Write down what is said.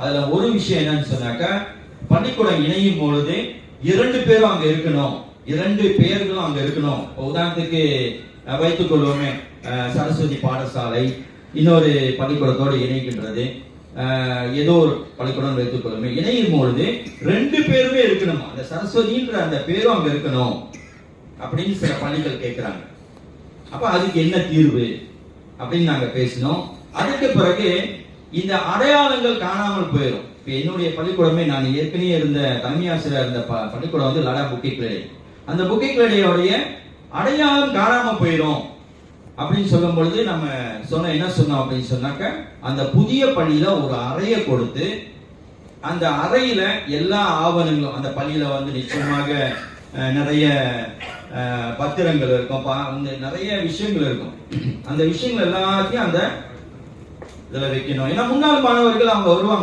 அதுல ஒரு விஷயம் என்னன்னு சொன்னாக்கா பள்ளிக்கூடம் இணையும் பொழுது இரண்டு பேரும் அங்க இருக்கணும். இரண்டு பெயர்களும் அங்க இருக்கணும். உதாரணத்துக்கு வைத்துக் கொள்வோமே சரஸ்வதி பாடசாலை இன்னொரு பள்ளிக்கூடத்தோடு இணைக்கின்றது ஏதோ ஒரு பள்ளிக்கூடம் வைத்துக் கொள்வோமே இணையும் பொழுது ரெண்டு பேருமே இருக்கணும்? அந்த சரஸ்வதின்ற அந்த பேரும் அங்க இருக்கணும் அப்படின்னு சில பள்ளிகள் கேட்கிறாங்க அப்ப அதுக்கு என்ன தீர்வு அப்படின்னு நாங்க பேசினோம். அதுக்கு பிறகு இந்த அடையாளங்கள் காணாமல் போயிடும் இப்போ என்னுடைய பள்ளிக்கூடமே நான் ஏற்கனவே இருந்த தலைமை ஆசிரியர் இருந்த ப- பள்ளிக்கூடம் வந்து லடா புக்கி கிளை. அந்த புக்கி கிளையோடைய அடையாளம் காணாமல் போயிடும் அப்படின்னு சொல்லும் பொழுது நம்ம சொன்ன என்ன சொன்னோம் அப்படின்னு சொன்னாக்க அந்த புதிய பள்ளியில ஒரு அறையை கொடுத்து அந்த அறையில எல்லா ஆவணங்களும் அந்த பள்ளியில வந்து நிச்சயமாக நிறைய பத்திரங்கள் இருக்கும். வந்து நிறைய விஷயங்கள் இருக்கும். அந்த விஷயங்கள் எல்லாத்தையும் அந்த இதுல வைக்கணும். ஏன்னா முன்னாள் மாணவர்கள் அவங்க வருவாங்க.